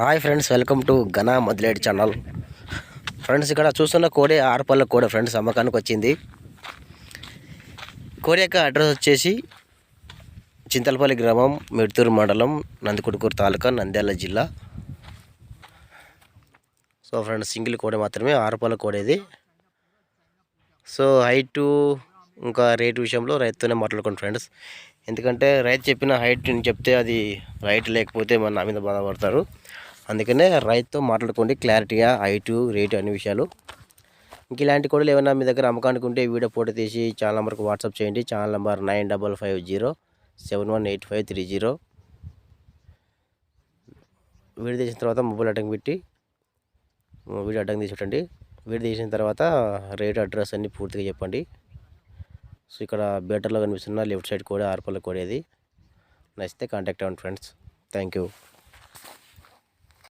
Hi friends welcome to ఘనా మదిలేడి channel. Friends ఇక్కడ చూస్తున్న కోడి ఆరుపల్ల కోడి ఫ్రెండ్స్ అమ్మకానికి వచ్చింది. కోడి యొక్క అడ్రస్ వచ్చేసి చింతలపల్లి గ్రామం మిడ్తూరు మండలం నందికొడుకూరు తాలూకా నంద్యాల జిల్లా. సో ఫ్రెండ్స్ సింగిల్ కోడి మాత్రమే ఆరుపల్ల కోడేది సో హైటు ఇంకా రేటు విషయంలో రైతుతోనే మాట్లాడుకోండి ఫ్రెండ్స్. ఎందుకంటే రైతు చెప్పిన హైట్ నేను చెప్తే అది రైట్ లేకపోతే మన నా మీద బాధపడతారు. అందుకనే రైతుతో మాట్లాడుకోండి క్లారిటీగా హైటు రేటు అన్ని విషయాలు. ఇంక ఇలాంటి కూడా ఏమైనా మీ దగ్గర అమ్మకానికి ఉంటే వీడియో ఫోటో తీసి ఛానల్ నెంబర్కి వాట్సాప్ చేయండి. Channel number nine double five zero seven one eight five three zero. Video తీసిన తర్వాత మొబైల్ అడ్డంకి పెట్టి వీడియో అడ్డంకి తీసి పెట్టండి వీడియో తీసిన తర్వాత రేట్ అడ్రస్ అన్నీ పూర్తిగా చెప్పండి. సో ఇక్కడ బెటర్లో కనిపిస్తున్న లెఫ్ట్ సైడ్ కూడా ఆర్పల్ కూడా ఇది నచ్చితే కాంటాక్ట్ అవ్వండి ఫ్రెండ్స్. Thank you.